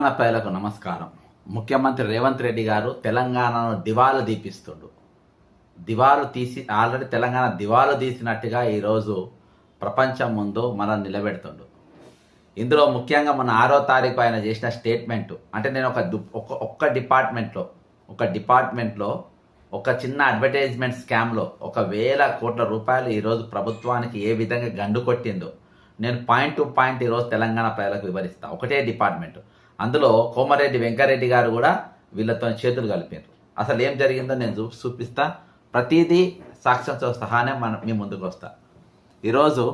తెలంగాణ ప్రజలకు నమస్కారం. ముఖ్యమంత్రి రేవంత్ రెడ్డి గారు తెలంగాణను దివాలు దీపిస్తుండు. దివాలు తీసి ఆల్రెడీ తెలంగాణ దివాలు తీసినట్టుగా ఈరోజు ప్రపంచం ముందు మనం నిలబెడుతుండు. ఇందులో ముఖ్యంగా మన ఆరో తారీఖు ఆయన చేసిన స్టేట్మెంట్. అంటే నేను ఒక ఒక్క డిపార్ట్మెంట్లో ఒక డిపార్ట్మెంట్లో ఒక చిన్న అడ్వర్టైజ్మెంట్ స్కామ్లో ఒక వేల కోట్ల రూపాయలు ఈరోజు ప్రభుత్వానికి ఏ విధంగా గండు కొట్టిందో నేను పాయింట్ టు పాయింట్ ఈరోజు తెలంగాణ ప్రజలకు వివరిస్తా. ఒకటే డిపార్ట్మెంట్. అందులో కోమరెడ్డి వెంకరెడ్డి గారు కూడా వీళ్ళతో చేతులు కలిపారు. అసలు ఏం జరిగిందో నేను చూ చూపిస్తా. ప్రతిదీ సాక్ష్యంతో సహానే మన మీ ముందుకు వస్తా. ఈరోజు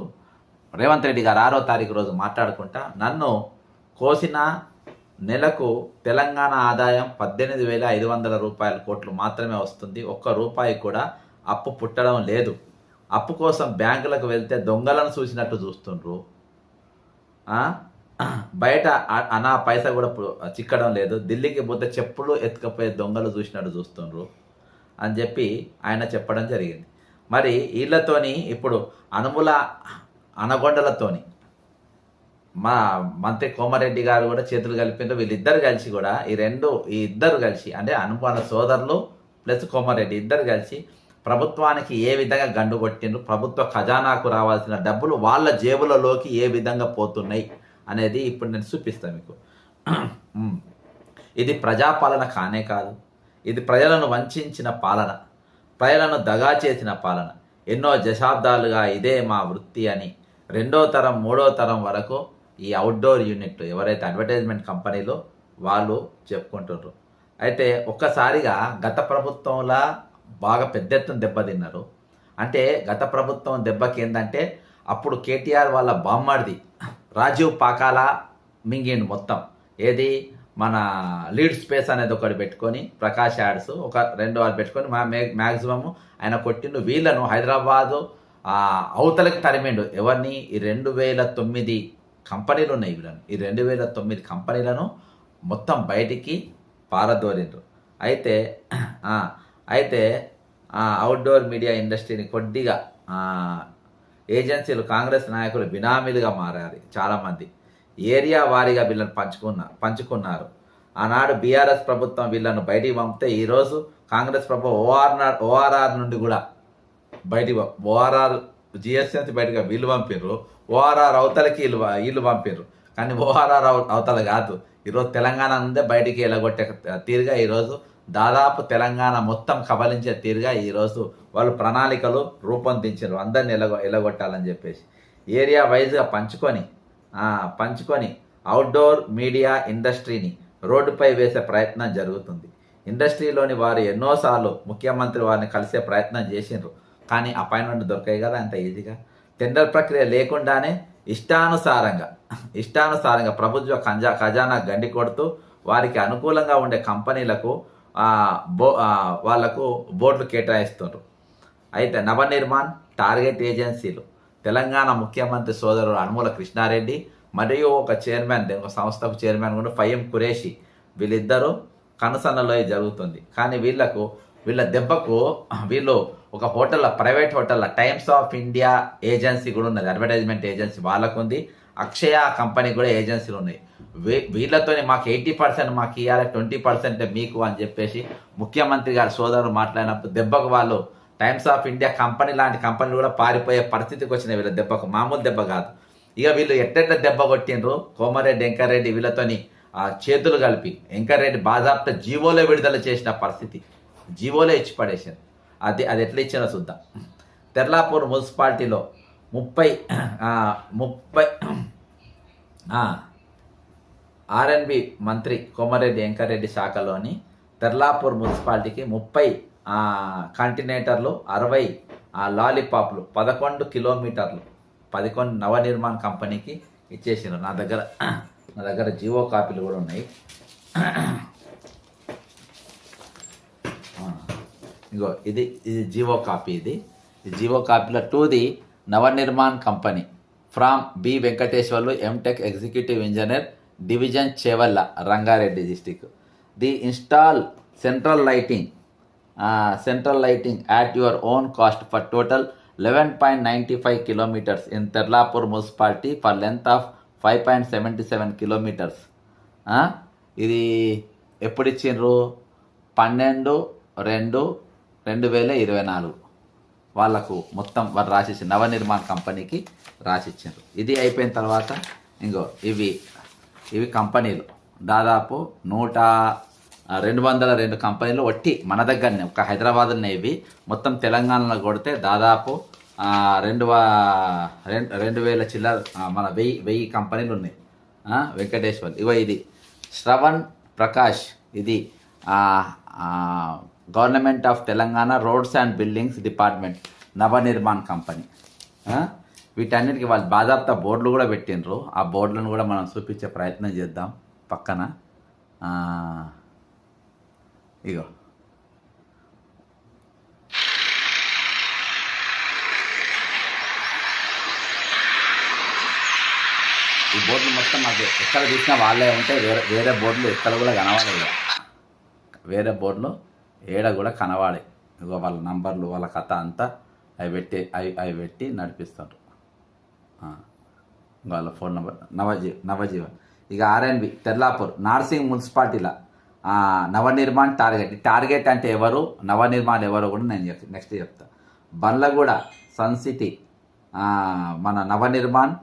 రేవంత్ రెడ్డి గారు ఆరో తారీఖు రోజు మాట్లాడుకుంటా. నన్ను కోసిన నెలకు తెలంగాణ ఆదాయం పద్దెనిమిది వేల ఐదు వందల రూపాయల కోట్లు మాత్రమే వస్తుంది. ఒక్క రూపాయి కూడా అప్పు పుట్టడం లేదు. అప్పు కోసం బ్యాంకులకు వెళ్తే దొంగలను చూసినట్టు చూస్తుండ్రు. బయట అనా పైసా కూడా చిక్కడం లేదు. ఢిల్లీకి పోతే చెప్పులు ఎత్తుకపోయే దొంగలు చూసినట్టు చూస్తుండ్రు అని చెప్పి ఆయన చెప్పడం జరిగింది. మరి వీళ్ళతోని ఇప్పుడు అనుముల అనగొండలతోని మా మంత్రి కోమారెడ్డి గారు కూడా చేతులు కలిపిండ్రు వీళ్ళిద్దరు కలిసి కూడా ఈ రెండు ఈ ఇద్దరు కలిసి అంటే అనుమాన సోదరులు ప్లస్ కోమారెడ్డి ఇద్దరు కలిసి ప్రభుత్వానికి ఏ విధంగా గండు కొట్టిండ్రు ప్రభుత్వ ఖజానాకు రావాల్సిన డబ్బులు వాళ్ళ జేబులలోకి ఏ విధంగా పోతున్నాయి అనేది ఇప్పుడు నేను చూపిస్తాను మీకు. ఇది ప్రజాపాలన కానే కాదు. ఇది ప్రజలను వంచిన పాలన. ప్రజలను దగా చేసిన పాలన. ఎన్నో దశాబ్దాలుగా ఇదే మా వృత్తి అని. రెండో తరం మూడో తరం వరకు ఈ అవుట్డోర్ యూనిట్ ఎవరైతే అడ్వర్టైజ్మెంట్ కంపెనీలో వాళ్ళు చెప్పుకుంటున్నారు అయితే ఒక్కసారిగా గత ప్రభుత్వంలా బాగా పెద్ద ఎత్తున దెబ్బతిన్నారు అంటే గత ప్రభుత్వం దెబ్బకి ఏంటంటే అప్పుడు కేటీఆర్ వాళ్ళ బామ్మడిది రాజీవ్ పాకాల మింగిండు మొత్తం. ఏది? మన లీడ్ స్పేస్ అనేది ఒకటి పెట్టుకొని ప్రకాష్ యాడ్స్ ఒక రెండు వారు పెట్టుకొని మా మ్యాక్సిమం ఆయన కొట్టిండు వీళ్ళను హైదరాబాదు అవతలకి తరిమిండు. ఎవరిని? ఈ రెండు వేల తొమ్మిది కంపెనీలు ఉన్నాయి వీళ్ళను. ఈ రెండు వేల తొమ్మిది కంపెనీలను మొత్తం బయటికి పారదోరిండ్రు అయితే అయితే అవుట్డోర్ మీడియా ఇండస్ట్రీని కొద్దిగా ఏజెన్సీలు కాంగ్రెస్ నాయకులు బినామీలుగా మారారు చాలామంది. ఏరియా వారీగా వీళ్ళని పంచుకున్న పంచుకున్నారు. ఆనాడు బీఆర్ఎస్ ప్రభుత్వం వీళ్ళను బయటికి పంపితే ఈరోజు కాంగ్రెస్ ప్రభుత్వం ఓఆర్ఆర్ ఓఆర్ఆర్ నుండి కూడా బయటికి ఓఆర్ఆర్ జిఎస్ఎంసి బయటగా వీళ్ళు పంపిర్రు. ఓఆర్ఆర్ అవతలకి వీళ్ళు వీళ్ళు పంపిర్రు. కానీ ఓఆర్ఆర్ అవతల కాదు. ఈరోజు తెలంగాణ నుండే బయటికి ఎలగొట్టే తీరుగా ఈరోజు దాదాపు తెలంగాణ మొత్తం కబలించే తీరుగా ఈరోజు వాళ్ళు ప్రణాళికలు రూపొందించారు. అందరిని ఎలగొ ఎలగొట్టాలని చెప్పేసి. ఏరియా వైజ్గా పంచుకొని పంచుకొని అవుట్డోర్ మీడియా ఇండస్ట్రీని రోడ్డుపై వేసే ప్రయత్నం జరుగుతుంది. ఇండస్ట్రీలోని వారు ఎన్నోసార్లు ముఖ్యమంత్రి వారిని కలిసే ప్రయత్నం చేసిండ్రు. కానీ అపాయింట్మెంట్ దొరకాయి కదా అంత ఈజీగా. టెండర్ ప్రక్రియ లేకుండానే ఇష్టానుసారంగా ఇష్టానుసారంగా ప్రభుత్వ ఖజా ఖజానా గండి కొడుతూ వారికి అనుకూలంగా ఉండే కంపెనీలకు బో వాళ్ళకు బోర్డులు కేటాయిస్తున్నారు అయితే నవనిర్మాణ్ టార్గెట్ ఏజెన్సీలు తెలంగాణ ముఖ్యమంత్రి సోదరుడు అనుమూల కృష్ణారెడ్డి మరియు ఒక చైర్మన్ ఒక సంస్థకు చైర్మన్ కూడా ఫయ్యం కురేషి వీళ్ళిద్దరూ కనసన్నలో జరుగుతుంది. కానీ వీళ్ళకు వీళ్ళ దెబ్బకు వీళ్ళు ఒక hotel private hotel Times of India agency కూడా ఉన్నది. అడ్వర్టైజ్మెంట్ ఏజెన్సీ వాళ్ళకు ఉంది అక్షయ కంపెనీ కూడా ఏజెన్సీలు ఉన్నాయి. వీ- మాకు ఎయిటీ పర్సెంట్ మాకు ఇవ్వాలి ట్వంటీ పర్సెంట్ మీకు అని చెప్పేసి ముఖ్యమంత్రి గారి సోదరుడు మాట్లాడినప్పుడు దెబ్బకు వాళ్ళు టైమ్స్ ఆఫ్ ఇండియా కంపెనీ లాంటి కంపెనీలు కూడా పారిపోయే పరిస్థితికి వచ్చినాయి వీళ్ళ దెబ్బకు. మామూలు దెబ్బ కాదు. ఇక వీళ్ళు ఎట్టెట్ట దెబ్బ కొట్టిండ్రు? కోమారెడ్డి వెంకరెడ్డి వీళ్ళతోని ఆ చేతులు కలిపి. వెంకరెడ్డి బాధాప్త జీవోలో విడుదల చేసిన పరిస్థితి. జీవోలో ఇచ్చి పడేసారు అది అది ఎట్లా ఇచ్చినా చూద్దాం. తెర్లాపూర్ మున్సిపాలిటీలో ముప్పై ముప్పై ఆర్ఎన్బి మంత్రి కోమారెడ్డి వెంకరెడ్డి శాఖలోని తెర్లాపూర్ మున్సిపాలిటీకి ముప్పై కంటినేటర్లు అరవై లాలీపాప్లు పదకొండు కిలోమీటర్లు పదకొండు నవనిర్మాణ కంపెనీకి ఇచ్చేసారు నా దగ్గర నా దగ్గర జియో కాపీలు కూడా ఉన్నాయి. ఇగో ఇది ఇది జియో కాపీ ఇది. Jio కాపీలో to the the Navnirman company. From B. Venkateswarlu M Tech executive engineer division Chevella Rangareddy district. The install central lighting central lighting at your own cost for total eleven point ninety five kilometres in Terlapur municipality for length of five point seventy seven kilometres. ఇది ఎప్పుడు ఇచ్చిండ్రు పన్నెండు రెండు రెండు వేల ఇరవై నాలుగు. వాళ్ళకు మొత్తం వాళ్ళు రాసిచ్చి నవనిర్మాణ్ కంపెనీకి రాసిచ్చారు. ఇది అయిపోయిన తర్వాత ఇంకో ఇవి ఇవి కంపెనీలు. దాదాపు నూట రెండు వందల రెండు కంపెనీలు ఒట్టి మన దగ్గరనే ఒక హైదరాబాద్లోనే ఇవి. మొత్తం తెలంగాణలో కొడితే దాదాపు రెండు రెండు రెండు వేల చిల్లర మన వెయ్యి వెయ్యి కంపెనీలు ఉన్నాయి. వెంకటేశ్వర్ ఇవ ఇది. శ్రవణ్ ప్రకాష్ ఇది government of Telangana roads and buildings department Navnirman company వీటన్నిటికీ వాళ్ళు బాధాప్త బోర్డులు కూడా పెట్టినరు ఆ బోర్డులను కూడా మనం చూపించే ప్రయత్నం చేద్దాం. పక్కన. ఇగో. ఈ బోర్డులు మొత్తం మాకు ఎక్కడ చూసినా వాళ్ళే ఉంటే వేరే వేరే బోర్డులు ఎక్కడ కూడా కనవాలి వేరే బోర్డులు ఏడ కూడా కనవాడే. ఇగో వాళ్ళ నంబర్లు వాళ్ళ కథ అంతా అవి పెట్టి అవి అవి పెట్టి నడిపిస్తారు వాళ్ళ ఫోన్ నెంబర్ నవజీవ్ నవజీవన్. ఇక ఆర్ఎన్బి తెర్లాపూర్ నార్సింగ్ మున్సిపాలిటీలో నవనిర్మాణ్ టార్గెట్. ఈ టార్గెట్ అంటే ఎవరు? నవనిర్మాణ్ ఎవరు కూడా నేను చెప్తాను నెక్స్ట్ చెప్తా. బండ్లగూడ సన్ సిటీ మన నవనిర్మాణ్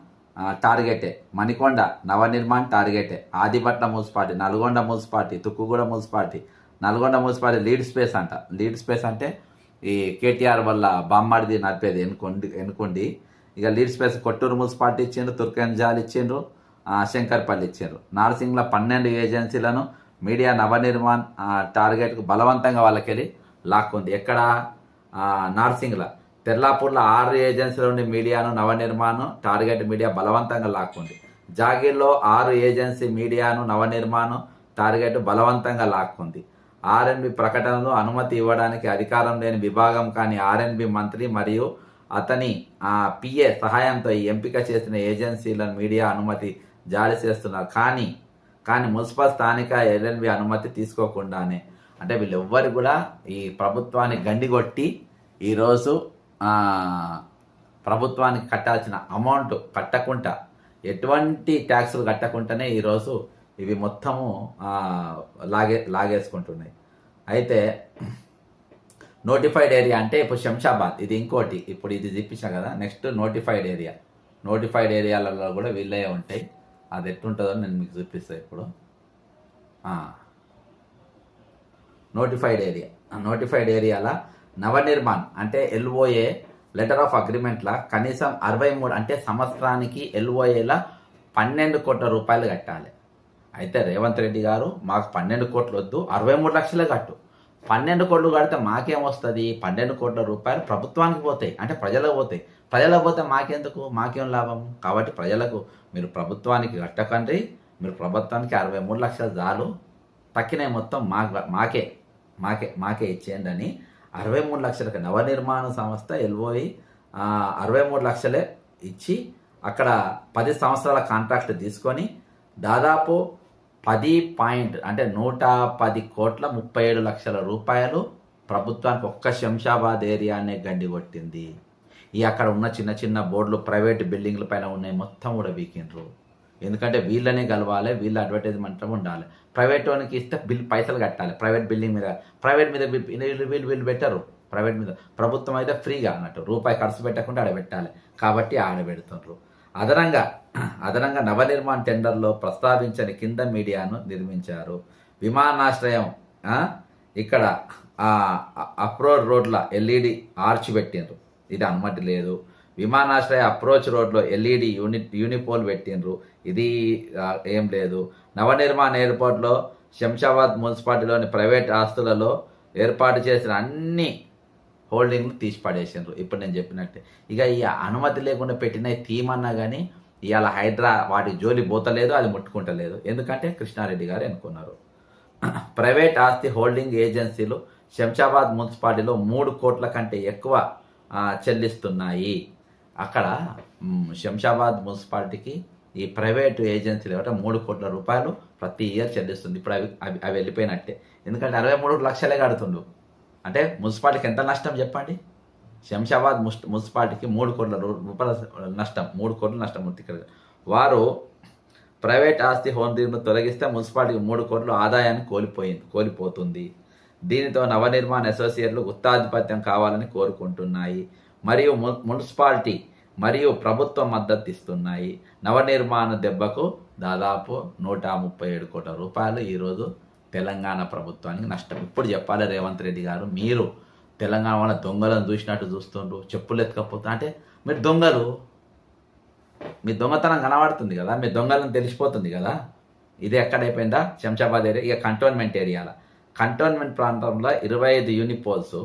టార్గెటే. Manikonda Navnirman టార్గెటే. Adipatnam municipality Nalgonda municipality Tukkuguda municipality Nalgonda municipality lead space అంట. లీడ్ స్పేస్ అంటే ఈ కేటీఆర్ వల్ల బామ్మడిది నడిపేది ఎన్నుకోండి ఎన్నుకోండి. ఇక లీడ్ స్పేస్ కొట్టూరు మున్సిపాలిటీ ఇచ్చిండ్రు తుర్కంజాల్ ఇచ్చిండ్రు శంకర్పల్లి ఇచ్చిండ్రు. నార్సింగ్లో పన్నెండు ఏజెన్సీలను మీడియా నవనిర్మాణ్ టార్గెట్కు బలవంతంగా వాళ్ళకెళ్ళి లాక్కుంది. ఎక్కడ? ఆ, నార్సింగ్లో తెల్లాపూర్లో ఆరు ఏజెన్సీల నుండి మీడియాను నవనిర్మాణం టార్గెట్ మీడియా బలవంతంగా లాక్కుంది. జాగీర్లో ఆరు ఏజెన్సీ మీడియాను నవనిర్మాణం టార్గెట్ బలవంతంగా లాక్కుంది. ఆర్ఎన్బి ప్రకటనను అనుమతి ఇవ్వడానికి అధికారం లేని విభాగం కాని ఆర్ఎన్బి మంత్రి మరియు అతని ఆ పిఏ సహాయంతో ఈ ఎంపిక చేసిన ఏజెన్సీలను మీడియా అనుమతి జారీ చేస్తున్నారు. కానీ కానీ మున్సిపల్ స్థానిక ఎల్ఎన్బి అనుమతి తీసుకోకుండానే అంటే వీళ్ళెవ్వరు కూడా ఈ ప్రభుత్వాన్ని గండిగొట్టి ఈరోజు ప్రభుత్వానికి కట్టాల్సిన అమౌంట్ కట్టకుండా ఎటువంటి ట్యాక్సులు కట్టకుండానే ఈరోజు ఇవి మొత్తము లాగే లాగేసుకుంటున్నాయి. అయితే నోటిఫైడ్ ఏరియా అంటే ఇప్పుడు శంషాబాద్ ఇది ఇంకోటి ఇప్పుడు ఇది చూపించా కదా నెక్స్ట్ నోటిఫైడ్ ఏరియా. నోటిఫైడ్ ఏరియాలలో కూడా వీళ్ళే ఉంటాయి. అది ఎట్టుంటుందో నేను మీకు చూపిస్తాను ఇప్పుడు. Notified area. నోటిఫైడ్ ఏరియాల నవనిర్మాణ్ అంటే ఎల్ఓఏ లెటర్ ఆఫ్ అగ్రిమెంట్ల కనీసం అరవై మూడు అంటే సంవత్సరానికి ఎల్ఓఏల పన్నెండు కోట్ల రూపాయలు కట్టాలి. అయితే రేవంత్ రెడ్డి గారు మాకు పన్నెండు కోట్లు వద్దు అరవై మూడు లక్షలే కట్టు. పన్నెండు కోట్లు కడితే మాకేం వస్తుంది? పన్నెండు కోట్ల రూపాయలు ప్రభుత్వానికి పోతాయి అంటే ప్రజలకు పోతాయి. ప్రజలకు పోతే మాకెందుకు? మాకేం లాభం? కాబట్టి ప్రజలకు మీరు ప్రభుత్వానికి కట్టకండి మీరు ప్రభుత్వానికి అరవై మూడు లక్షలు చాలు. తక్కిన మొత్తం మా మాకే మాకే మాకే ఇచ్చేయండి అని అరవై మూడు లక్షలకు నవనిర్మాణ సంస్థ ఎల్ఓఈ అరవై మూడు లక్షలే ఇచ్చి అక్కడ పది సంవత్సరాల కాంట్రాక్ట్ తీసుకొని దాదాపు పది పాయింట్ అంటే నూట పది కోట్ల ముప్పై ఏడు లక్షల రూపాయలు ప్రభుత్వానికి ఒక్క శంషాబాద్ ఏరియానే గండి కొట్టింది. ఈ అక్కడ ఉన్న చిన్న చిన్న బోర్డులు ప్రైవేట్ బిల్డింగ్ల పైన ఉన్నాయి మొత్తం కూడా వీకిండ్రు. ఎందుకంటే వీళ్ళనే కలవాలి వీళ్ళ అడ్వర్టైజ్మెంట్ ఉండాలి. ప్రైవేట్ వానికి ఇస్తే బిల్ పైసలు కట్టాలి. ప్రైవేట్ బిల్డింగ్ మీద ప్రైవేట్ మీద వీళ్ళు వీళ్ళు వీళ్ళు పెట్టరు. ప్రైవేట్ మీద ప్రభుత్వం అయితే ఫ్రీగా అన్నట్టు రూపాయి ఖర్చు పెట్టకుండా ఆడ పెట్టాలి కాబట్టి ఆడ పెడుతుండ్రు అదనంగా అదనంగా నవనిర్మాణ్ టెండర్లో ప్రస్తావించని కింద మీడియాను నిర్మించారు. విమానాశ్రయం ఇక్కడ అప్రోచ్ అప్రోడ్ రోడ్ల ఎల్ఈడి ఆర్చ్ పెట్టిండ్రు. ఇది అనుమతి లేదు. విమానాశ్రయ అప్రోచ్ రోడ్లో ఎల్ఈడి యూనిట్ యూనిపోల్ పెట్టిండ్రు. ఇది ఏం లేదు. నవనిర్మాణ్ ఎయిర్పోర్ట్లో శంషాబాద్ మున్సిపాలిటీలోని ప్రైవేట్ ఆస్తులలో ఏర్పాటు చేసిన అన్ని హోల్డింగ్ తీసి పడేసిండ్రు. ఇప్పుడు నేను చెప్పినట్టే. ఇక ఈ అనుమతి లేకుండా పెట్టిన తీమన్నా కానీ ఇవాళ హైడ్రా వాటి జోలి పోతలేదు అది ముట్టుకుంటలేదు. ఎందుకంటే కృష్ణారెడ్డి గారు ఎన్నుకున్నారు. ప్రైవేట్ ఆస్తి హోల్డింగ్ ఏజెన్సీలు శంషాబాద్ మున్సిపాలిటీలో మూడు కోట్ల కంటే ఎక్కువ చెల్లిస్తున్నాయి. అక్కడ శంషాబాద్ మున్సిపాలిటీకి ఈ ప్రైవేట్ ఏజెన్సీలు ఏమంటే మూడు కోట్ల రూపాయలు ప్రతి ఇయర్ చెల్లిస్తుంది. ఇప్పుడు అవి అవి వెళ్ళిపోయినట్టే. ఎందుకంటే అరవై మూడు లక్షలే కడుతుండు అంటే మున్సిపాలిటీకి ఎంత నష్టం చెప్పండి? శంషాబాద్ ముస్- మున్సిపాలిటీకి మూడు కోట్ల రూ- రూపాయల నష్టం మూడు కోట్ల నష్టం ఇక్కడ. వారు ప్రైవేట్ ఆస్తి హోండీలను తొలగిస్తే మున్సిపాలిటీకి మూడు కోట్ల ఆదాయాన్ని కోల్పోయింది కోల్పోతుంది. దీనితో నవనిర్మాణ అసోసియేట్లు గుత్తాధిపత్యం కావాలని కోరుకుంటున్నాయి. మరియు మున్సిపాలిటీ మరియు ప్రభుత్వం మద్దతు ఇస్తున్నాయి. నవనిర్మాణ దెబ్బకు దాదాపు నూట ముప్పై ఏడు కోట్ల రూపాయలు ఈరోజు తెలంగాణ ప్రభుత్వానికి నష్టం. ఇప్పుడు చెప్పాలి రేవంత్ రెడ్డి గారు మీరు తెలంగాణ వాళ్ళ దొంగలను చూసినట్టు చూస్తుండ్రు చెప్పులు ఎత్తుకపోతా అంటే మీరు దొంగలు. మీ దొంగతనం కనబడుతుంది కదా మీ దొంగలను తెలిసిపోతుంది కదా. ఇది ఎక్కడైపోయిందా? శంషాబాద్ ఏరియా ఇక కంటోన్మెంట్ ఏరియాల. కంటోన్మెంట్ ప్రాంతంలో ఇరవై ఐదు యూనిపోల్స్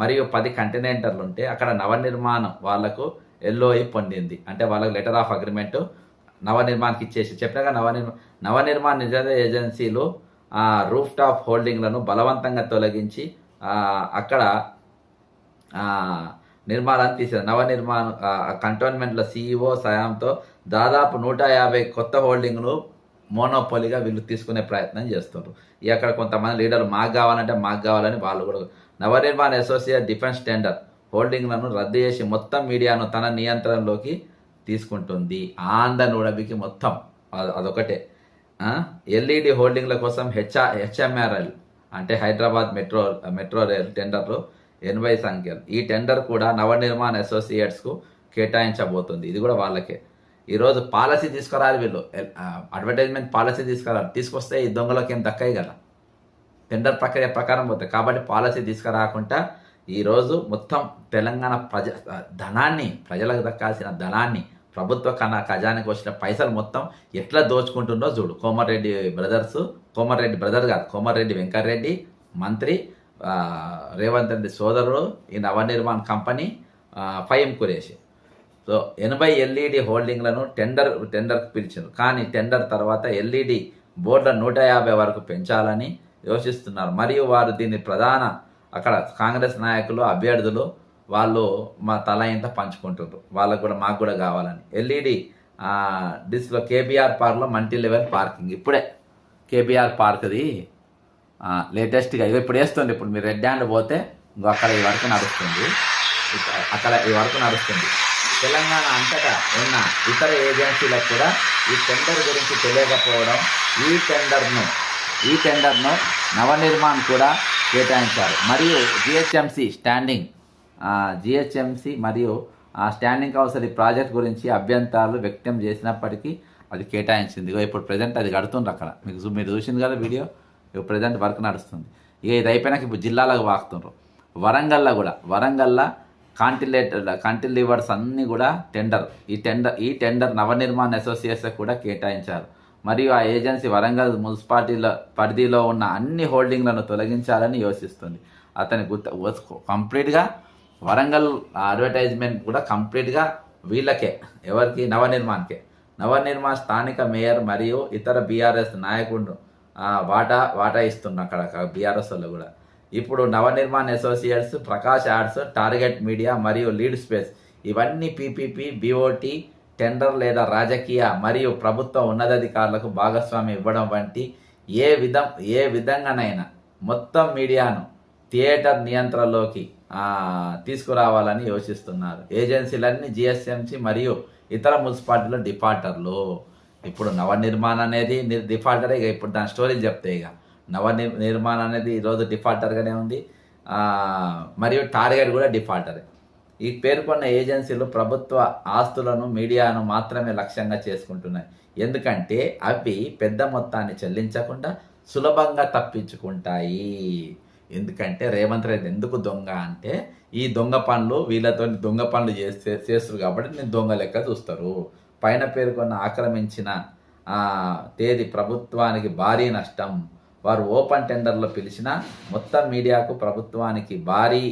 మరియు పది కంటినెంటర్లు ఉంటే అక్కడ నవనిర్మాణం వాళ్ళకు ఎల్ఓఐ పొందింది. అంటే వాళ్ళకి లెటర్ ఆఫ్ అగ్రిమెంట్ నవనిర్మాణకి ఇచ్చేసి చెప్పినాక నవనిర్మా నవనిర్మాణ నిజ ఏజెన్సీలు రూఫ్ టాప్ హోల్డింగ్లను బలవంతంగా తొలగించి అక్కడ నిర్మాణాన్ని తీశారు. నవ నిర్మాణ కంటోన్మెంట్ల సీఈఓ సాయంతో దాదాపు నూట యాభై కొత్త హోల్డింగ్ను మోనోపోలిగా వీళ్ళు తీసుకునే ప్రయత్నం చేస్తున్నారు ఇక అక్కడ కొంతమంది లీడర్లు మాకు కావాలంటే మాకు కావాలని వాళ్ళు కూడా నవనిర్మాణ అసోసియేట్ డిఫెన్స్ టెండర్ హోల్డింగ్లను రద్దు చేసి మొత్తం మీడియాను తన నియంత్రణలోకి తీసుకుంటుంది. ఆంధ్ర నూడబికి మొత్తం అదొకటే. ఎల్ఈడి హోల్డింగ్ల కోసం హెచ్ఆర్ హెచ్ఎంఆర్ఎల్ అంటే హైదరాబాద్ మెట్రో మెట్రో రైల్ టెండర్లు ఎనభై సంఖ్యలు. ఈ టెండర్ కూడా నవనిర్మాణ అసోసియేట్స్కు కేటాయించబోతుంది. ఇది కూడా వాళ్ళకే. ఈరోజు పాలసీ తీసుకురాలి వీళ్ళు. అడ్వర్టైజ్మెంట్ పాలసీ తీసుకురాలి. తీసుకొస్తే ఈ దొంగలకు ఏం దక్కాయి కదా? టెండర్ ప్రక్రియ ప్రకారం పోతాయి కాబట్టి పాలసీ తీసుకురాకుండా ఈరోజు మొత్తం తెలంగాణ ప్రజ ధనాన్ని ప్రజలకు దక్కాల్సిన ధనాన్ని ప్రభుత్వ కన్నా ఖజానాకి వచ్చిన పైసలు మొత్తం ఎట్లా దోచుకుంటుందో చూడు. కోమారెడ్డి బ్రదర్స్ కోమారెడ్డి బ్రదర్ కాదు కోమారెడ్డి వెంకటరెడ్డి మంత్రి రేవంత్ రెడ్డి సోదరుడు ఈ నవనిర్మాణ్ కంపెనీ ఫైఎం కురేషి. సో ఎనభై ఎల్ఈడి హోల్డింగ్లను టెండర్ టెండర్కి పిలిచారు కానీ టెండర్ తర్వాత ఎల్ఈడి బోర్డుల నూట యాభై వరకు పెంచాలని యోచిస్తున్నారు. మరియు వారు దీన్ని ప్రధాన అక్కడ కాంగ్రెస్ నాయకులు అభ్యర్థులు వాళ్ళు మా తల ఇంత పంచుకుంటుండ్రు? వాళ్ళకు కూడా మాకు కూడా కావాలని. ఎల్ఈడి డిస్లో కేబీఆర్ పార్క్లో మల్టీ లెవెల్ పార్కింగ్. ఇప్పుడే కేబీఆర్ పార్క్ది లేటెస్ట్గా ఇది ఇప్పుడు వేస్తుంది ఇప్పుడు మీరు రెడ్ హ్యాండ్ పోతే ఇంకో అక్కడ ఈ వరకు నడుస్తుంది. అక్కడ ఈ వరకు నడుస్తుంది. తెలంగాణ అంతటా ఉన్న ఇతర ఏజెన్సీలకు కూడా ఈ టెండర్ గురించి తెలియకపోవడం ఈ టెండర్ను ఈ టెండర్ను నవనిర్మాణ్ కూడా కేటాయించారు. మరియు జిహెచ్ఎంసి స్టాండింగ్ జిహెచ్ఎంసి మరియు స్టాండింగ్ కౌసరీ ఈ ప్రాజెక్ట్ గురించి అభ్యంతరాలు వ్యక్తం చేసినప్పటికీ అది కేటాయించింది. ఇప్పుడు ప్రజెంట్ అది కడుతుంది అక్కడ. మీకు మీరు చూసింది కదా వీడియో? ఇప్పుడు ప్రజెంట్ వర్క్ నడుస్తుంది. ఇక ఇది అయిపోయినాక ఇప్పుడు జిల్లాలకు వాకుతుండ్రు. వరంగల్లో కూడా వరంగల్లో కాంటిలేటర్ కాంటిలివర్స్ అన్నీ కూడా టెండర్ ఈ టెండర్ ఈ టెండర్ నవనిర్మాణ అసోసియేషన్ కూడా కేటాయించారు. మరియు ఆ ఏజెన్సీ వరంగల్ మున్సిపాలిటీలో పరిధిలో ఉన్న అన్ని హోల్డింగ్లను తొలగించాలని యోచిస్తుంది. అతని గుర్త కంప్లీట్గా వరంగల్ అడ్వర్టైజ్మెంట్ కూడా కంప్లీట్గా వీళ్ళకే ఎవరికి? నవనిర్మాణ్కే. నవనిర్మాణ్ స్థానిక మేయర్ మరియు ఇతర బీఆర్ఎస్ నాయకుడు వాటా వాటా ఇస్తున్నా అక్కడ బీఆర్ఎస్ వాళ్ళు కూడా. ఇప్పుడు Navnirman associates Prakash arts target media మరియు లీడ్ స్పేస్ ఇవన్నీ పీపీపీ బీఓటీ టెండర్ లేదా రాజకీయ మరియు ప్రభుత్వ ఉన్నతాధికారులకు భాగస్వామ్యం ఇవ్వడం వంటి ఏ విధం ఏ విధంగానైనా మొత్తం మీడియాను థియేటర్ నియంత్రణలోకి తీసుకురావాలని యోచిస్తున్నారు. ఏజెన్సీలన్నీ జిఎస్ఎంసి మరియు ఇతర మున్సిపాలిటీల డిఫాల్టర్లు. ఇప్పుడు నవనిర్మాణ అనేది డిఫాల్టరే ఇక ఇప్పుడు దాని స్టోరీ చెప్తే ఇక. నవ నిర్మాణం అనేది ఈరోజు డిఫాల్టర్గానే ఉంది. మరియు టార్గెట్ కూడా డిఫాల్టరే. ఈ పేర్కొన్న ఏజెన్సీలు ప్రభుత్వ ఆస్తులను మీడియాను మాత్రమే లక్ష్యంగా చేసుకుంటున్నాయి. ఎందుకంటే అవి పెద్ద మొత్తాన్ని చెల్లించకుండా సులభంగా తప్పించుకుంటాయి. ఎందుకంటే రేవంత్ రెడ్డి ఎందుకు దొంగ అంటే ఈ దొంగ పనులు వీళ్ళతో దొంగ పనులు చేస్తే చేస్తారు కాబట్టి నేను దొంగ లెక్క చూస్తారు. పైన పేర్కొన్న ఆక్రమించిన తేదీ ప్రభుత్వానికి భారీ నష్టం. వారు ఓపెన్ టెండర్లో పిలిచిన మొత్తం మీడియాకు ప్రభుత్వానికి భారీ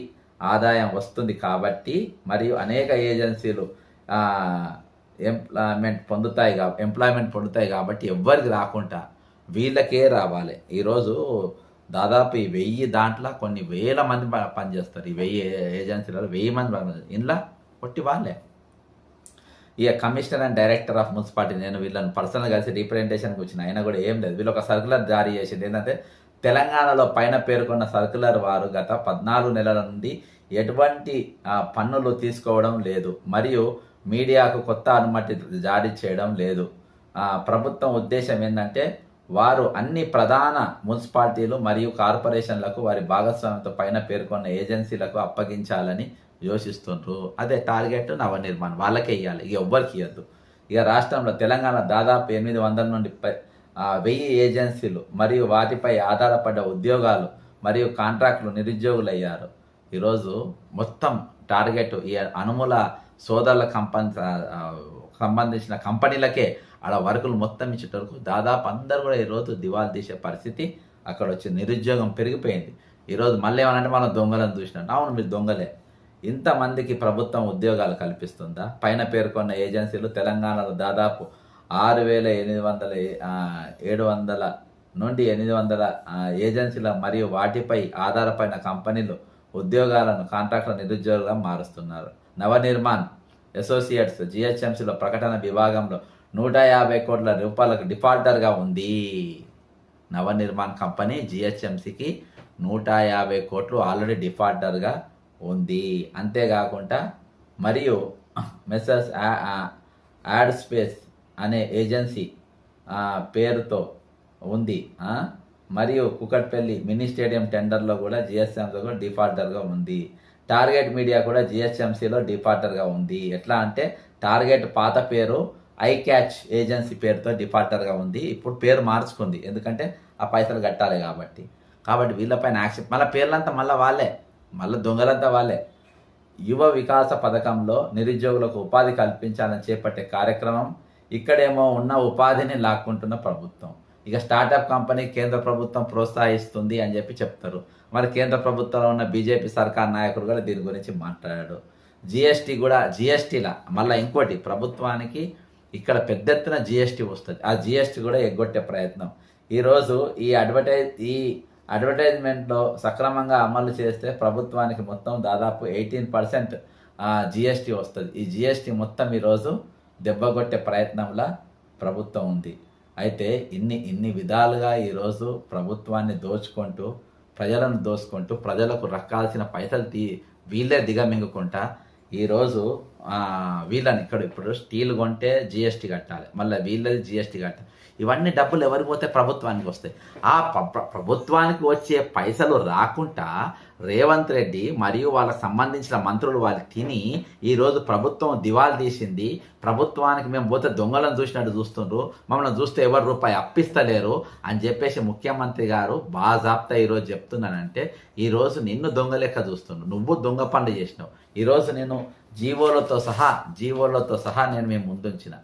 ఆదాయం వస్తుంది కాబట్టి మరియు అనేక ఏజెన్సీలు ఎంప్లాయ్మెంట్ పొందుతాయి కా ఎంప్లాయ్మెంట్ పొందుతాయి కాబట్టి ఎవ్వరికి రాకుండా వీళ్ళకే రావాలి. ఈరోజు దాదాపు ఈ వెయ్యి దాంట్లో కొన్ని వేల మంది ప- పనిచేస్తారు. ఈ వెయ్యి ఏజెన్సీలలో వెయ్యి మంది పనిచేస్తారు ఇంట్లో కొట్టి వాళ్ళే. ఇక commissioner and director of municipality నేను వీళ్ళని పర్సనల్ కలిసి రీప్రజెంటేషన్కి వచ్చిన. అయినా కూడా ఏం లేదు. వీళ్ళు ఒక సర్కులర్ జారీ చేసింది ఏంటంటే తెలంగాణలో పైన పేర్కొన్న సర్కులర్ వారు గత పద్నాలుగు నెలల నుండి ఎటువంటి పన్నులు తీసుకోవడం లేదు. మరియు మీడియాకు కొత్త అనుమతి జారీ చేయడం లేదు. ప్రభుత్వం ఉద్దేశం ఏంటంటే వారు అన్ని ప్రధాన మున్సిపాలిటీలు మరియు కార్పొరేషన్లకు వారి భాగస్వామ్యంతో పైన పేర్కొన్న ఏజెన్సీలకు అప్పగించాలని యోచిస్తుండ్రు. అదే టార్గెట్ నవనిర్మాణం. వాళ్ళకే ఇవ్వాలి ఇక ఎవ్వరికి ఇవ్వద్దు ఇక రాష్ట్రంలో తెలంగాణ దాదాపు ఎనిమిది వందల నుండి వెయ్యి ఏజెన్సీలు మరియు వాటిపై ఆధారపడ్డ ఉద్యోగాలు మరియు కాంట్రాక్టులు నిరుద్యోగులు అయ్యారు ఈరోజు మొత్తం టార్గెట్ ఈ అనుమూల సోదరుల కంపెనీ సంబంధించిన కంపెనీలకే ఆడ వర్కులు మొత్తం ఇచ్చేటరకు దాదాపు అందరు కూడా ఈరోజు దివాలు తీసే పరిస్థితి అక్కడ వచ్చి నిరుద్యోగం పెరిగిపోయింది. ఈరోజు మళ్ళీ ఏమనంటే మనం దొంగలను చూసినట్టు. అవును మీరు దొంగలే. ఇంతమందికి ప్రభుత్వం ఉద్యోగాలు కల్పిస్తుందా? పైన పేర్కొన్న ఏజెన్సీలు తెలంగాణలో దాదాపు ఆరు వేల ఎనిమిది వందల ఏడు వందల నుండి ఎనిమిది వందల ఏజెన్సీల మరియు వాటిపై ఆధారపడిన కంపెనీలు ఉద్యోగాలను కాంట్రాక్టుల నిరుద్యోగులుగా మారుస్తున్నారు. నవనిర్మాణ్ అసోసియేట్స్ జిహెచ్ఎంసీలో ప్రకటన విభాగంలో నూట యాభై కోట్ల రూపాయలకు డిఫాల్టర్గా ఉంది. నవనిర్మాణ్ కంపెనీ జిహెచ్ఎంసికి నూట యాభై కోట్లు ఆల్రెడీ డిఫాల్టర్గా ఉంది. అంతేకాకుండా మరియు మెసర్స్ యాడ్ స్పేస్ అనే ఏజెన్సీ పేరుతో ఉంది. మరియు కుకట్పల్లి మినీ స్టేడియం టెండర్లో కూడా జిహెచ్ఎంసీ కూడా డిఫాల్టర్గా ఉంది. టార్గెట్ మీడియా కూడా జిహెచ్ఎంసీలో డిఫాల్టర్గా ఉంది. ఎట్లా అంటే టార్గెట్ పాత పేరు ఐ క్యాచ్ ఏజెన్సీ పేరుతో డిఫాల్టర్గా ఉంది. ఇప్పుడు పేరు మార్చుకుంది. ఎందుకంటే ఆ పైసలు కట్టాలి కాబట్టి. కాబట్టి వీళ్ళపైన యాక్షన్. మళ్ళీ పేర్లంతా మళ్ళీ వాళ్ళే. మళ్ళీ దొంగలంతా వాళ్ళే. యువ వికాస పథకంలో నిరుద్యోగులకు ఉపాధి కల్పించాలని చేపట్టే కార్యక్రమం ఇక్కడేమో ఉన్న ఉపాధిని లాక్కుంటున్న ప్రభుత్వం. ఇక స్టార్టప్ కంపెనీ కేంద్ర ప్రభుత్వం ప్రోత్సహిస్తుంది అని చెప్పి చెప్తారు. మరి కేంద్ర ప్రభుత్వంలో ఉన్న బీజేపీ సర్కార్ నాయకుడు కూడా దీని గురించి మాట్లాడాడు. జిఎస్టీ కూడా జిఎస్టీలా మళ్ళీ ఇంకోటి ప్రభుత్వానికి ఇక్కడ పెద్ద ఎత్తున జిఎస్టీ వస్తుంది. ఆ జిఎస్టీ కూడా ఎగ్గొట్టే ప్రయత్నం. ఈరోజు ఈ అడ్వర్టైజ్ ఈ అడ్వర్టైజ్మెంట్లో సక్రమంగా అమలు చేస్తే ప్రభుత్వానికి మొత్తం దాదాపు ఎయిటీన్ పర్సెంట్ జిఎస్టీ వస్తుంది. ఈ జిఎస్టీ మొత్తం ఈరోజు దెబ్బగొట్టే ప్రయత్నంలో ప్రభుత్వం ఉంది. అయితే ఇన్ని ఇన్ని విధాలుగా ఈరోజు ప్రభుత్వాన్ని దోచుకుంటూ ప్రజలను దోచుకుంటూ ప్రజలకు రక్కాల్సిన పైసలు తీ వీళ్ళే దిగమింగుకుంటా ఈరోజు వీళ్ళని ఇక్కడ ఇప్పుడు స్టీల్ కొంటే జిఎస్టీ కట్టాలి. మళ్ళీ వీళ్ళది జిఎస్టీ కట్టాలి ఇవన్నీ డబ్బులు ఎవరికి పోతే ప్రభుత్వానికి వస్తాయి. ఆ ప్రభుత్వానికి వచ్చే పైసలు రాకుండా రేవంత్ రెడ్డి మరియు వాళ్ళకు సంబంధించిన మంత్రులు వాళ్ళు తిని ఈరోజు ప్రభుత్వం దివాలు తీసింది. ప్రభుత్వానికి మేము పోతే దొంగలను చూసినట్టు చూస్తుండ్రు. మమ్మల్ని చూస్తే ఎవరు రూపాయి అప్పిస్తలేరు అని చెప్పేసి ముఖ్యమంత్రి గారు బాజాప్తా ఈరోజు చెప్తున్నానంటే ఈరోజు నిన్ను దొంగ లెక్క చూస్తుండ్రు. నువ్వు దొంగ పనులు చేసినావు. ఈరోజు నేను జీవోలతో సహా జీవోలతో సహా నేను మేము ముందుంచిన.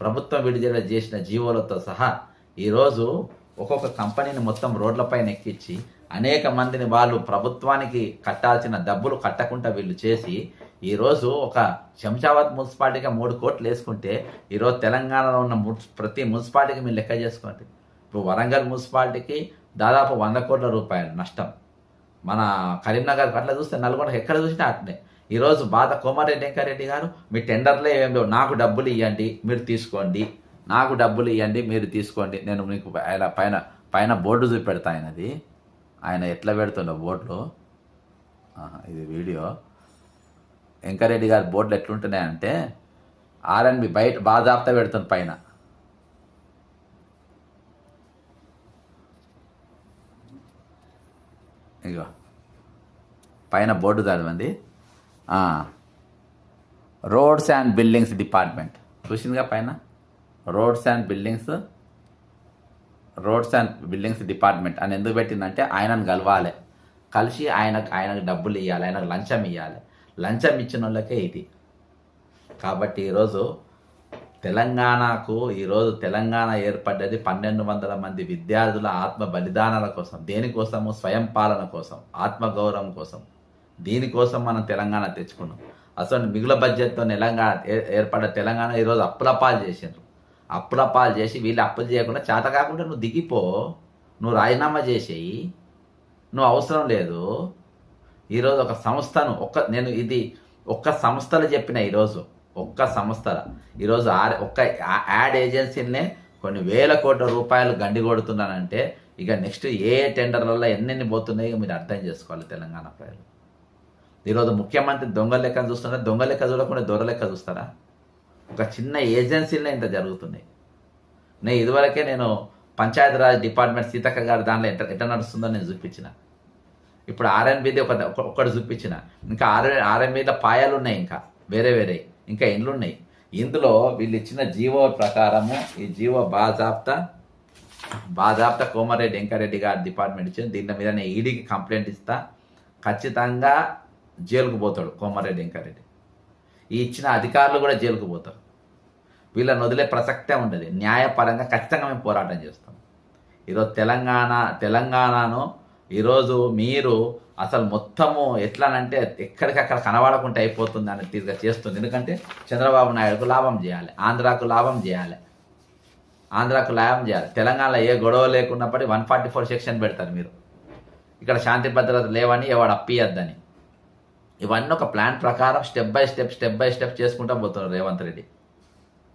ప్రభుత్వం విడుదల చేసిన జీవోలతో సహా ఈరోజు ఒక్కొక్క కంపెనీని మొత్తం రోడ్లపైన ఎక్కించి అనేక మందిని వాళ్ళు ప్రభుత్వానికి కట్టాల్సిన డబ్బులు కట్టకుండా వీళ్ళు చేసి ఈరోజు ఒక శంషాబాద్ మున్సిపాలిటీగా మూడు కోట్లు వేసుకుంటే ఈరోజు తెలంగాణలో ఉన్న ప్రతి మున్సిపాలిటీకి మీరు లెక్క చేసుకోండి. ఇప్పుడు వరంగల్ మున్సిపాలిటీకి దాదాపు వంద కోట్ల రూపాయలు నష్టం. మన కరీంనగర్ అట్లా చూస్తే నల్గొండ ఎక్కడ చూసినా అట్నే. ఈరోజు బాధ కోమారెడ్డి వెంకారెడ్డి గారు మీ టెండర్లే ఏం లేవు. నాకు డబ్బులు ఇవ్వండి మీరు తీసుకోండి. నాకు డబ్బులు ఇవ్వండి మీరు తీసుకోండి. నేను మీకు ఆయన పైన పైన బోర్డు చూపెడతా ఆయనది. ఆయన ఎట్లా పెడుతుండో బోర్డులో. ఇది వీడియో. వెంకారెడ్డి గారి బోర్డులు ఎట్లుంటున్నాయంటే ఆర్ఎన్బి బయట బాజాప్తా పెడుతుంది పైన. ఇగో పైన బోర్డు చదవండి. రోడ్స్ అండ్ బిల్డింగ్స్ డిపార్ట్మెంట్ చూసిందిగా పైన? Roads and buildings roads and buildings department అని ఎందుకు పెట్టిందంటే ఆయనను కలవాలి. కలిసి ఆయనకు ఆయనకు డబ్బులు ఇవ్వాలి ఆయనకు లంచం ఇవ్వాలి లంచం ఇచ్చిన వాళ్ళకే ఇది. కాబట్టి ఈరోజు తెలంగాణకు ఈరోజు తెలంగాణ ఏర్పడ్డది పన్నెండు వందల మంది విద్యార్థుల ఆత్మ బలిదానాల కోసం దేనికోసము? స్వయం పాలన కోసం ఆత్మగౌరవం కోసం. దీనికోసం మనం తెలంగాణ తెచ్చుకున్నాం. అసలు మిగుల బడ్జెట్తో తెలంగాణ ఏ- ఏర్పడ్డ తెలంగాణ ఈరోజు అప్పులపాలు చేసిండ్రు. అప్పులపాలు చేసి వీళ్ళు అప్పులు చేయకుండా చేత కాకుండా నువ్వు దిగిపో నువ్వు రాజీనామా చేసేయి నువ్వు అవసరం లేదు. ఈరోజు ఒక సంస్థను ఒక్క నేను ఇది ఒక్క సంస్థలు చెప్పిన ఈరోజు ఒక్క సంస్థల. ఈరోజు ఆ ఒక్క యా- యాడ్ ఏజెన్సీలనే కొన్ని వేల కోట్ల రూపాయలు గండి కొడుతున్నానంటే ఇక నెక్స్ట్ ఏ టెండర్లలో ఎన్నెన్ని పోతున్నాయో మీరు అర్థం చేసుకోవాలి తెలంగాణ ప్రజలు. ఈరోజు ముఖ్యమంత్రి దొంగ లెక్క చూస్తున్నా దొంగ లెక్క చూడకుండా దొర లెక్క చూస్తారా? ఒక చిన్న ఏజెన్సీలో ఇంత జరుగుతున్నాయి. నేను ఇదివరకే నేను పంచాయతీరాజ్ డిపార్ట్మెంట్ సీతక్క గారు దానిలో ఎట్ట ఎట్ట నడుస్తుందో నేను చూపించిన. ఇప్పుడు ఆర్ఎన్బిది ఒక ఒక- ఒకటి చూపించిన. ఇంకా ఆర్ఎన్ ఆర్ఎన్బిలో పాయాలు ఉన్నాయి ఇంకా వేరే వేరే ఇంకా ఇండ్లు ఉన్నాయి. ఇందులో వీళ్ళు ఇచ్చిన జీవో ప్రకారము ఈ జీవో బాజాప్తా బాజాప్తా కోమారెడ్డి వెంకారెడ్డి గారి డిపార్ట్మెంట్ ఇచ్చింది. దీని మీద నేను ఈడీకి కంప్లైంట్ ఇస్తా. ఖచ్చితంగా జైలుకు పోతాడు కోమారెడ్డి వెంకారెడ్డి ఈ ఇచ్చిన అధికారులు కూడా జైలుకు పోతారు. వీళ్ళని వదిలే ప్రసక్తే ఉండదు. న్యాయపరంగా ఖచ్చితంగా మేము పోరాటం చేస్తాం. ఈరోజు తెలంగాణ తెలంగాణను ఈరోజు మీరు అసలు మొత్తము ఎట్లానంటే ఎక్కడికక్కడ కనబడకుండా అయిపోతుంది అని తీరుగా చేస్తుంది. ఎందుకంటే చంద్రబాబు నాయుడుకు లాభం చేయాలి. ఆంధ్రాకు లాభం చేయాలి. ఆంధ్రాకు లాభం చేయాలి. తెలంగాణలో ఏ గొడవ లేకున్నప్పటి వన్ ఫార్టీ ఫోర్ సెక్షన్ పెడతారు మీరు. ఇక్కడ శాంతి భద్రత లేవని ఎవడు అప్పియద్దని ఇవన్నీ ఒక ప్లాన్ ప్రకారం step by step step by step చేసుకుంటా పోతున్నారు రేవంత్ రెడ్డి.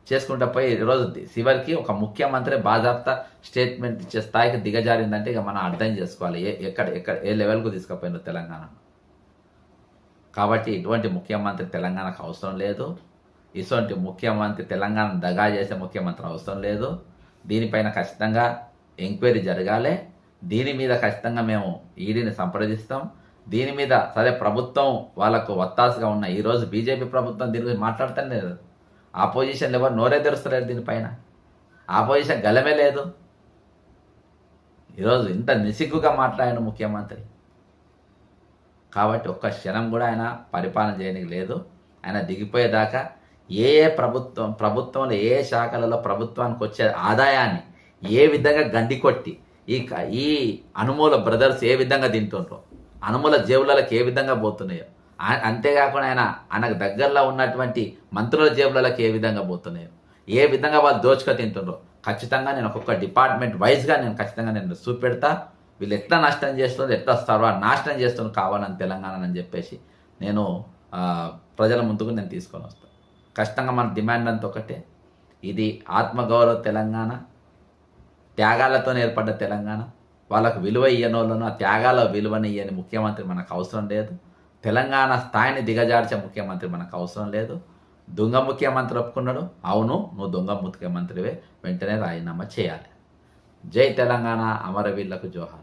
చేసుకుంటా పోయి ఈరోజు చివరికి ఒక ముఖ్యమంత్రి బాజాప్తా స్టేట్మెంట్ ఇచ్చే స్థాయికి దిగజారిందంటే ఇక మనం అర్థం చేసుకోవాలి. ఏ ఎక్కడ ఎక్కడ ఏ లెవెల్కు తీసుకుపోయినారు తెలంగాణ. కాబట్టి ఇటువంటి ముఖ్యమంత్రి తెలంగాణకు అవసరం లేదు. ఇటువంటి ముఖ్యమంత్రి తెలంగాణ దగా చేసే ముఖ్యమంత్రి అవసరం లేదు. దీనిపైన ఖచ్చితంగా ఎంక్వైరీ జరగాలి. దీని మీద ఖచ్చితంగా మేము ఈడీని సంప్రదిస్తాం. దీని మీద సరే ప్రభుత్వం వాళ్ళకు వత్తాసుగా ఉన్న ఈరోజు బీజేపీ ప్రభుత్వం దీని గురించి మాట్లాడటం లేదు. ఆపోజిషన్ ఎవరు నోరే తెరుస్తలేరు దీనిపైన ఆపోజిషన్ గలమే లేదు. ఈరోజు ఇంత నిసిగ్గుగా మాట్లాడిన ముఖ్యమంత్రి. కాబట్టి ఒక్క క్షణం కూడా ఆయన పరిపాలన చేయడానికి లేదు. ఆయన దిగిపోయేదాకా ఏ ఏ ప్రభుత్వం ప్రభుత్వంలో ఏ శాఖలలో ప్రభుత్వానికి వచ్చే ఆదాయాన్ని ఏ విధంగా గండి కొట్టి ఈ ఈ అనుమూల బ్రదర్స్ ఏ విధంగా తింటుండ్రో అనుముల జేబులకి ఏ విధంగా పోతున్నాయో. అంతేకాకుండా ఆయన ఆయనకు దగ్గరలో ఉన్నటువంటి మంత్రుల జేబులకి ఏ విధంగా పోతున్నాయో. ఏ విధంగా వాళ్ళు దోచుక తింటుండ్రో ఖచ్చితంగా నేను ఒక్కొక్క డిపార్ట్మెంట్ వైజ్గా నేను ఖచ్చితంగా నేను చూపెడతా. వీళ్ళు ఎట్లా నష్టం చేస్తున్నారు ఎట్లా సర్వ నాశనం చేస్తున్నారు కావాలని తెలంగాణ అని చెప్పేసి నేను ప్రజల ముందుకు నేను తీసుకొని వస్తాను ఖచ్చితంగా మన డిమాండ్ అంత ఒకటే. ఇది ఆత్మగౌరవ తెలంగాణ త్యాగాలతో ఏర్పడ్డ తెలంగాణ. వాళ్ళకు విలువ ఇయ్యనోళ్ళను ఆ త్యాగాల విలువని ఇయ్యని ముఖ్యమంత్రి మనకు అవసరం లేదు. తెలంగాణ స్థాయిని దిగజార్చే ముఖ్యమంత్రి మనకు అవసరం లేదు. దొంగ ముఖ్యమంత్రి ఒప్పుకున్నాడు. అవును నువ్వు దొంగ ముఖ్యమంత్రివే. వెంటనే రాజీనామా చేయాలి. జై తెలంగాణ అమరవీళ్ళకు జోహార్.